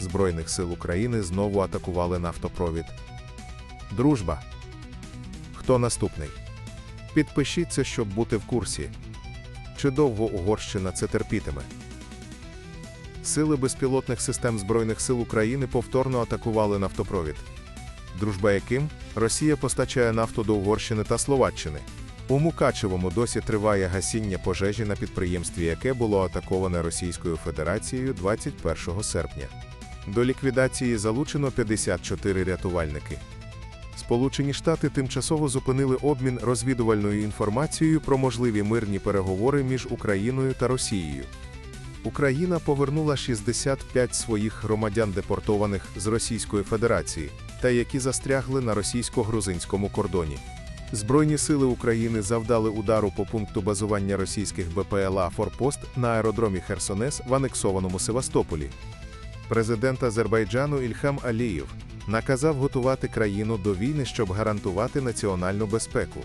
Збройних сил України знову атакували нафтопровід. Дружба. Хто наступний? Підпишіться, щоб бути в курсі. Чи довго Угорщина це терпітиме? Сили безпілотних систем Збройних сил України повторно атакували нафтопровід. Дружба яким Росія постачає нафту до Угорщини та Словаччини. У Мукачевому досі триває гасіння пожежі на підприємстві, яке було атаковане Російською Федерацією 21 серпня. До ліквідації залучено 54 рятувальники. Сполучені Штати тимчасово зупинили обмін розвідувальною інформацією про можливі мирні переговори між Україною та Росією. Україна повернула 65 своїх громадян депортованих з Російської Федерації та які застрягли на російсько-грузинському кордоні. Збройні сили України завдали удару по пункту базування російських БПЛА Форпост на аеродромі Херсонес в анексованому Севастополі. Президент Азербайджану Ільхам Алієв наказав готувати країну до війни, щоб гарантувати національну безпеку.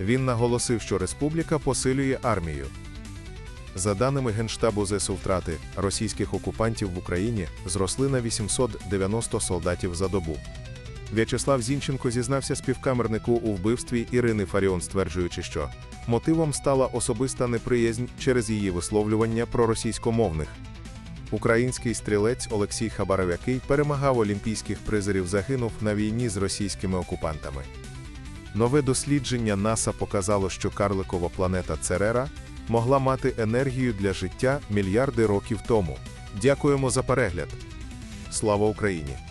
Він наголосив, що республіка посилює армію. За даними Генштабу ЗСУ втрати російських окупантів в Україні зросли на 890 солдатів за добу. В'ячеслав Зінченко зізнався співкамернику у вбивстві Ірини Фаріон, стверджуючи, що мотивом стала особиста неприязнь через її висловлювання про російськомовних. Український стрілець Олексій Хабаров, який перемагав олімпійських призерів, загинув на війні з російськими окупантами. Нове дослідження НАСА показало, що карликова планета Церера могла мати енергію для життя мільярди років тому. Дякуємо за перегляд. Слава Україні!